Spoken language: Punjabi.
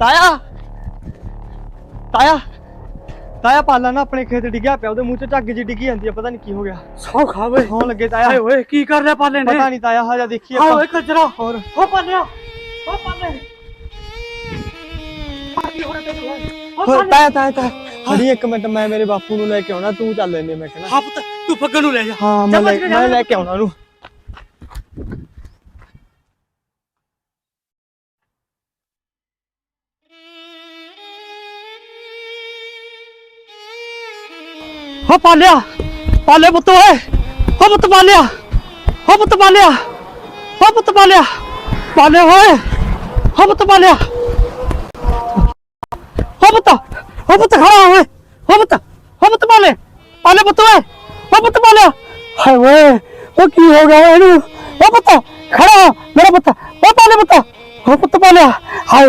ਤਾਇਆ। ਤਾਇਆ। ਤਾਇਆ ਪਾਲਾ ਨਾ ਆਪਣੇ ਖੇਤ ਡਿੱਗਿਆ ਪਿਆ ਉਹਦੇ ਮੂੰਹ ਚ ਝੱਗ ਜੀ ਡਿੱਗੀ ਜਾਂਦੀ ਆ ਪਤਾ ਨਹੀਂ ਕੀ ਹੋ ਗਿਆ। ਸੌ ਖਾ ਵੇ ਹੋਣ ਲੱਗੇ ਤਾਇਆ। ਹਾਏ ਓਏ ਕੀ ਕਰ ਲਿਆ ਪਾਲੇ ਨੇ? ਪਤਾ ਨਹੀਂ ਤਾਇਆ ਹਜਾ ਦੇਖੀ ਹਾਏ ਆਪਾਂ। ਓਏ ਕਜਰਾ ਹੋਰ। ਹੋ ਪਾਲਿਆ। ਹੋ ਪਾਲੇ। ਹੋਰ ਤਾਇਆ ਤਾਇਆ ਤਾਇਆ। ਖੜੀ ਇੱਕ ਮਿੰਟ ਮੈਂ ਮੇਰੇ ਬਾਪੂ ਨੂੰ ਲੈ ਕੇ ਆਉਣਾ ਤੂੰ ਚੱਲ ਲੈਨੇ ਮੈਂ ਕਹਿੰਦਾ ਹਾਂ ਪੁੱਤ ਤੂੰ ਫੱਗਣ ਨੂੰ ਲੈ ਜਾ। ਹਾਂ ਮੈਂ ਲੈ ਮੈਂ ਲੈ ਕੇ ਆਉਣਾ ਉਹਨੂੰ। ਹੋ ਪਾਲਿਆ ਪਾਲੇ ਪੁੱਤ ਓਏ ਹੋ ਪੁੱਤ ਪਾਲਿਆ ਹੋ ਪੁੱਤ ਪਾਲਿਆ ਹੋ ਪੁੱਤ ਪਾਲਿਆ ਪਾਲੇ ਓਏ ਹੋ ਪੁੱਤ ਪਾਲਿਆ। ਹੋ ਪੁੱਤ ਹੋ ਪੁੱਤ ਖੜਾ ਓਏ ਹੋ ਪੁੱਤ ਹੋ ਪੁੱਤ ਪਾਲੇ ਪਾਲੇ ਪੁੱਤ ਓਏ ਹੋ ਪੁੱਤ ਪਾਲਿਆ। ਹਾਏ ਓਏ ਉਹ ਕੀ ਹੋ ਗਿਆ ਇਹਨੂੰ? ਹੋ ਪੁੱਤ, ਖੜਾ ਮੇਰਾ ਪੁੱਤ ਉਹ ਪਾਲੇ ਪੁੱਤ ਹੋ ਪੁੱਤ ਪਾਲਿਆ। ਹਾਏ